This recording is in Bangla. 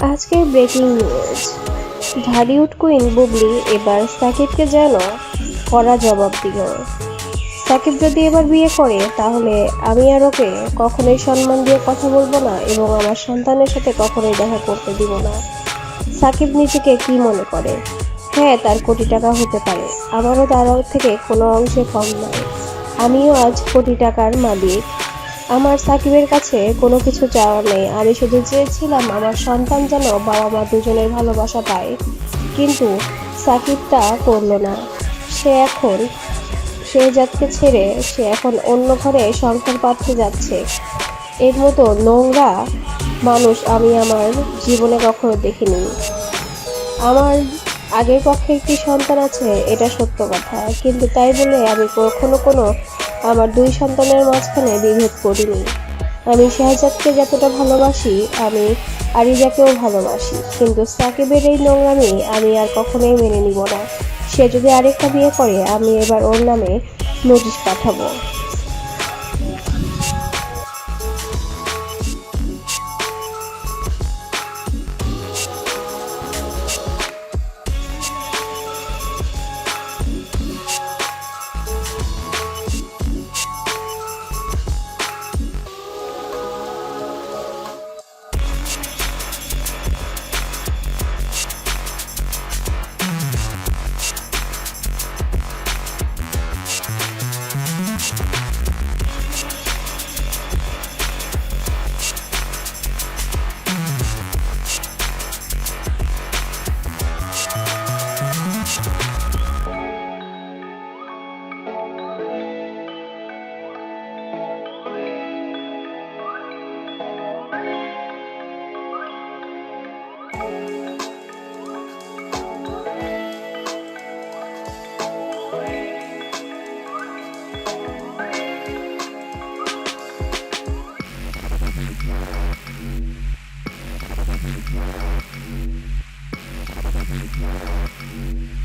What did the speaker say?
আজকের breaking news Dhallywood queen Bubly এবার সাকিবকে যেন কড়া জবাব দিল। সাকিব যদি এবার বিয়ে করে, তাহলে আমি আর ওকে কখনোই সম্মান দিয়ে কথা বলব না এবং আমার সন্তানের সাথে কখনোই দেখা করতে দিব না। সাকিব নিজেকে কি মনে করে? হ্যাঁ তার কোটি টাকা হতে পারে। আমারও তার থেকে কোনো অংশে কম নয়। আমিও আজ কোটি টাকার মালিক। আমার সাকিবের কাছে কোনো কিছু চাওয়ার নেই। আমি শুধু চেয়েছিলাম আমার সন্তান যেন বাবা মা দুজনের ভালোবাসা পায়। কিন্তু সাকিব তা করল না। সে এখন, সে জাতকে ছেড়ে সে এখন অন্য ঘরে সংসার পাততে যাচ্ছে। এর মতো নোংরা মানুষ আমি আমার জীবনে কখনো দেখিনি। আমার আগের পক্ষে একটি সন্তান আছে, এটা সত্য কথা। কিন্তু তাই বলে আমি কখনো কোনো আমার দুই সন্তানের মাঝখানে বিভেদ করিনি। আমি শাহজাদকে যতটা ভালোবাসি, আমি আরিজাকেও ভালোবাসি, কিন্তু সাকিবের এই নোংরামি আমি আর কখনোই মেনে নিব না। সে যদি আরেকটা বিয়ে করে, আমি এবার ওর নামে নোটিশ পাঠাবো। Thank you.